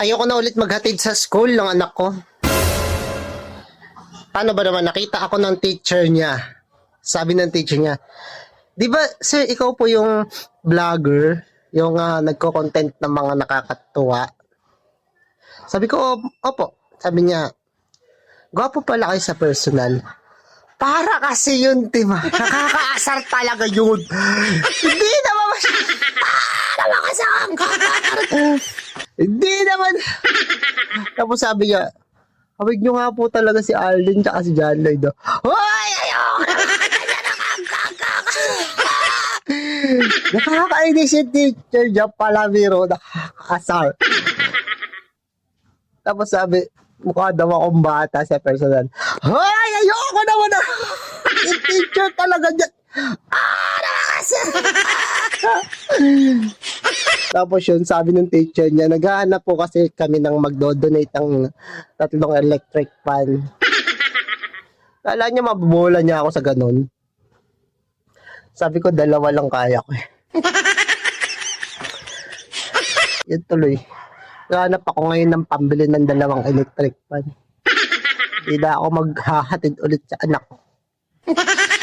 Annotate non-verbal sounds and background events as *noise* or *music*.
Ayoko na ulit maghatid sa school ng anak ko. Paano ba naman nakita ako ng teacher niya? Sabi ng teacher niya, Di ba, sir, ikaw po yung vlogger, yung ah, nagko-content ng mga nakakatuwa? Sabi ko, "Op- opo. Sabi niya, gwapo pala kayo sa personal. Para kasi yun, Tima. *laughs* Nakakaasar talaga yun. Hindi naman mas... *laughs* Para makasakang Hindi naman. *laughs* Tapos sabi niya, Hawig nyo nga po talaga si Arlene tsaka si John Lloyd. oh." Hoy! Ayoko! Nakakainis yung teacher niya pala, biro. Nakakaasar. *laughs* Tapos sabi, mukha daw akong bata sa personal. Hoy! Ayoko naman na! *laughs* Yung teacher talaga niya. Ah! Nakakasar! Tapos yun, sabi ng teacher niya, naghahanap po kasi kami ng magdo-donate ng tatlong electric fan. *laughs* Kala niya mabubola niya ako sa ganun. Sabi ko, dalawa lang kaya ko eh. *laughs* Yun tuloy. Naghahanap ako ngayon ng pambili ng dalawang electric fan. Hindi na ako maghahatid ulit sa anak ko. *laughs*